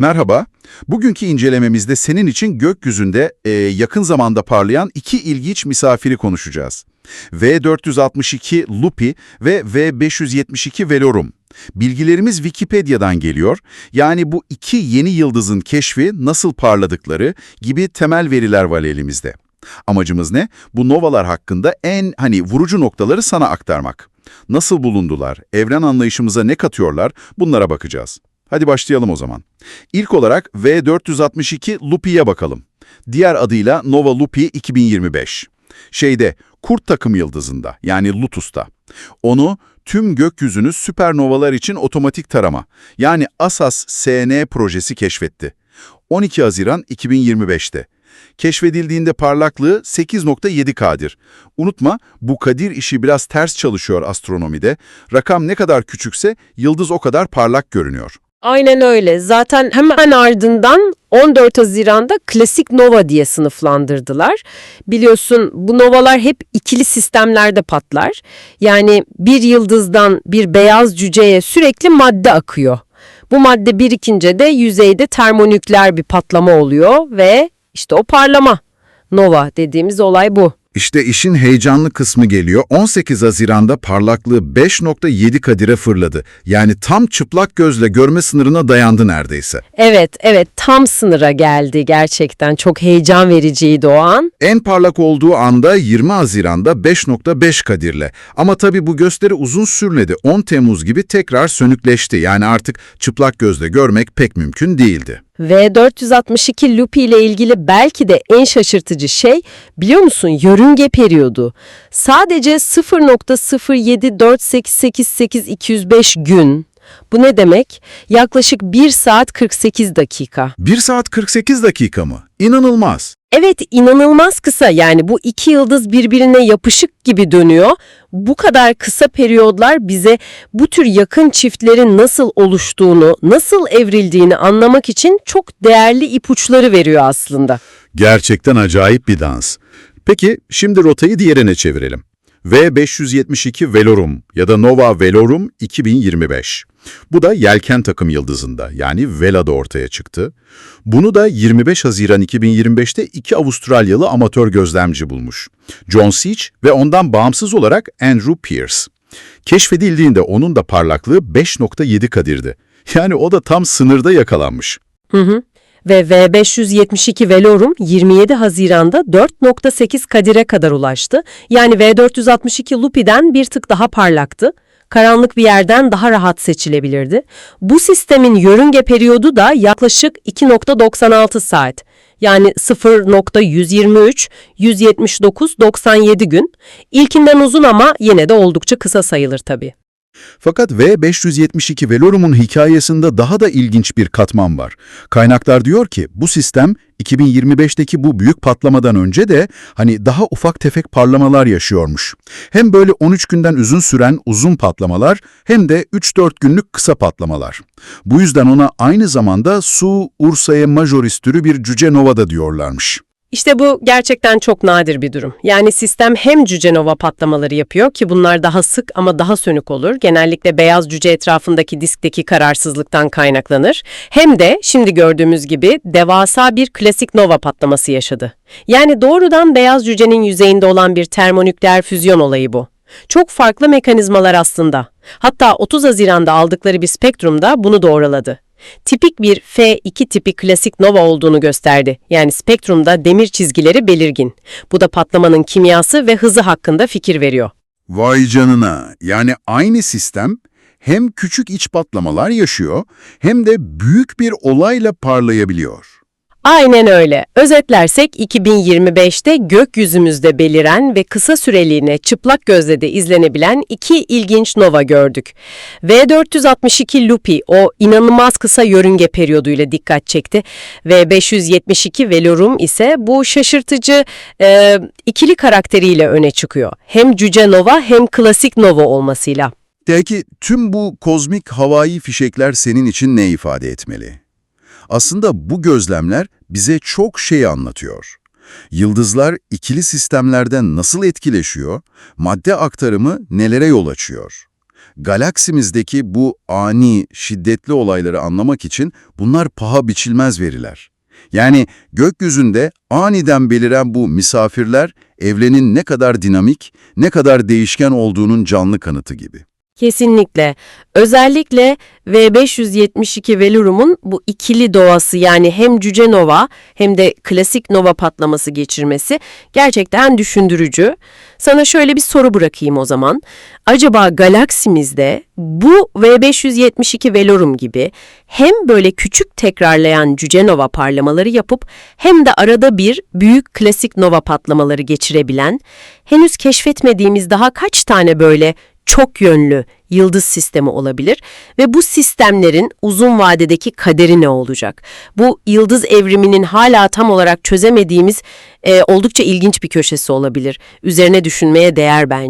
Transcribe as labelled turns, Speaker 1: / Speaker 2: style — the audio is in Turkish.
Speaker 1: Merhaba. Bugünkü incelememizde senin için gökyüzünde e, yakın zamanda parlayan iki ilginç misafiri konuşacağız. V462 Lupi ve V572 Velorum. Bilgilerimiz Wikipedia'dan geliyor. Yani bu iki yeni yıldızın keşfi, nasıl parladıkları gibi temel veriler var elimizde. Amacımız ne? Bu novalar hakkında en hani vurucu noktaları sana aktarmak. Nasıl bulundular, evren anlayışımıza ne katıyorlar bunlara bakacağız. Hadi başlayalım o zaman. İlk olarak V462 Lupi'ye bakalım. Diğer adıyla Nova Lupi 2025. Şeyde, Kurt takım yıldızında yani Lutus'ta. Onu tüm gökyüzünü süpernovalar için otomatik tarama yani ASAS SN projesi keşfetti. 12 Haziran 2025'te. Keşfedildiğinde parlaklığı 8.7 K'dir. Unutma bu Kadir işi biraz ters çalışıyor astronomide. Rakam ne kadar küçükse yıldız o kadar parlak görünüyor.
Speaker 2: Aynen öyle. Zaten hemen ardından 14 Haziran'da klasik nova diye sınıflandırdılar. Biliyorsun bu novalar hep ikili sistemlerde patlar. Yani bir yıldızdan bir beyaz cüceye sürekli madde akıyor. Bu madde birikince de yüzeyde termonükleer bir patlama oluyor ve işte o parlama. Nova dediğimiz olay bu.
Speaker 1: İşte işin heyecanlı kısmı geliyor. 18 Haziran'da parlaklığı 5.7 kadire fırladı. Yani tam çıplak gözle görme sınırına dayandı neredeyse.
Speaker 2: Evet, evet tam sınıra geldi gerçekten. Çok heyecan vericiydi o an.
Speaker 1: En parlak olduğu anda 20 Haziran'da 5.5 kadirle. Ama tabii bu gösteri uzun sürmedi. 10 Temmuz gibi tekrar sönükleşti. Yani artık çıplak gözle görmek pek mümkün değildi.
Speaker 2: V462 Lupi ile ilgili belki de en şaşırtıcı şey biliyor musun yörünge periyodu. Sadece 0.074888205 gün. Bu ne demek? Yaklaşık 1 saat 48 dakika.
Speaker 1: 1 saat 48 dakika mı? İnanılmaz.
Speaker 2: Evet inanılmaz kısa yani bu iki yıldız birbirine yapışık gibi dönüyor. Bu kadar kısa periyodlar bize bu tür yakın çiftlerin nasıl oluştuğunu, nasıl evrildiğini anlamak için çok değerli ipuçları veriyor aslında.
Speaker 1: Gerçekten acayip bir dans. Peki şimdi rotayı diğerine çevirelim. V572 Velorum ya da Nova Velorum 2025. Bu da yelken takım yıldızında yani Vela'da ortaya çıktı. Bunu da 25 Haziran 2025'te iki Avustralyalı amatör gözlemci bulmuş. John Seach ve ondan bağımsız olarak Andrew Pierce. Keşfedildiğinde onun da parlaklığı 5.7 kadirdi. Yani o da tam sınırda yakalanmış.
Speaker 2: Hı hı. Ve V572 Velorum 27 Haziran'da 4.8 kadire kadar ulaştı. Yani V462 Lupi'den bir tık daha parlaktı. Karanlık bir yerden daha rahat seçilebilirdi. Bu sistemin yörünge periyodu da yaklaşık 2.96 saat. Yani 0.123, 179, 97 gün. İlkinden uzun ama yine de oldukça kısa sayılır tabii.
Speaker 1: Fakat V572 Velorum'un hikayesinde daha da ilginç bir katman var. Kaynaklar diyor ki bu sistem 2025'teki bu büyük patlamadan önce de hani daha ufak tefek parlamalar yaşıyormuş. Hem böyle 13 günden uzun süren uzun patlamalar hem de 3-4 günlük kısa patlamalar. Bu yüzden ona aynı zamanda Su Ursae Majoris türü bir cüce nova da diyorlarmış.
Speaker 2: İşte bu gerçekten çok nadir bir durum. Yani sistem hem cüce nova patlamaları yapıyor ki bunlar daha sık ama daha sönük olur. Genellikle beyaz cüce etrafındaki diskteki kararsızlıktan kaynaklanır. Hem de şimdi gördüğümüz gibi devasa bir klasik nova patlaması yaşadı. Yani doğrudan beyaz cücenin yüzeyinde olan bir termonükleer füzyon olayı bu. Çok farklı mekanizmalar aslında. Hatta 30 Haziran'da aldıkları bir spektrumda bunu doğruladı. Tipik bir F2 tipi klasik nova olduğunu gösterdi. Yani spektrumda demir çizgileri belirgin. Bu da patlamanın kimyası ve hızı hakkında fikir veriyor.
Speaker 1: Vay canına! Yani aynı sistem hem küçük iç patlamalar yaşıyor hem de büyük bir olayla parlayabiliyor.
Speaker 2: Aynen öyle. Özetlersek 2025'te gökyüzümüzde beliren ve kısa süreliğine çıplak gözle de izlenebilen iki ilginç nova gördük. V462 Lupi o inanılmaz kısa yörünge periyoduyla dikkat çekti ve 572 Velorum ise bu şaşırtıcı e, ikili karakteriyle öne çıkıyor. Hem cüce nova hem klasik nova olmasıyla.
Speaker 1: Peki tüm bu kozmik havai fişekler senin için ne ifade etmeli? Aslında bu gözlemler bize çok şey anlatıyor. Yıldızlar ikili sistemlerden nasıl etkileşiyor, madde aktarımı nelere yol açıyor? Galaksimizdeki bu ani, şiddetli olayları anlamak için bunlar paha biçilmez veriler. Yani gökyüzünde aniden beliren bu misafirler evrenin ne kadar dinamik, ne kadar değişken olduğunun canlı kanıtı gibi.
Speaker 2: Kesinlikle. Özellikle V572 Velurum'un bu ikili doğası yani hem cüce nova hem de klasik nova patlaması geçirmesi gerçekten düşündürücü. Sana şöyle bir soru bırakayım o zaman. Acaba galaksimizde bu V572 Velorum gibi hem böyle küçük tekrarlayan cüce nova parlamaları yapıp hem de arada bir büyük klasik nova patlamaları geçirebilen, henüz keşfetmediğimiz daha kaç tane böyle çok yönlü yıldız sistemi olabilir ve bu sistemlerin uzun vadedeki kaderi ne olacak? Bu yıldız evriminin hala tam olarak çözemediğimiz e, oldukça ilginç bir köşesi olabilir. Üzerine düşünmeye değer bence.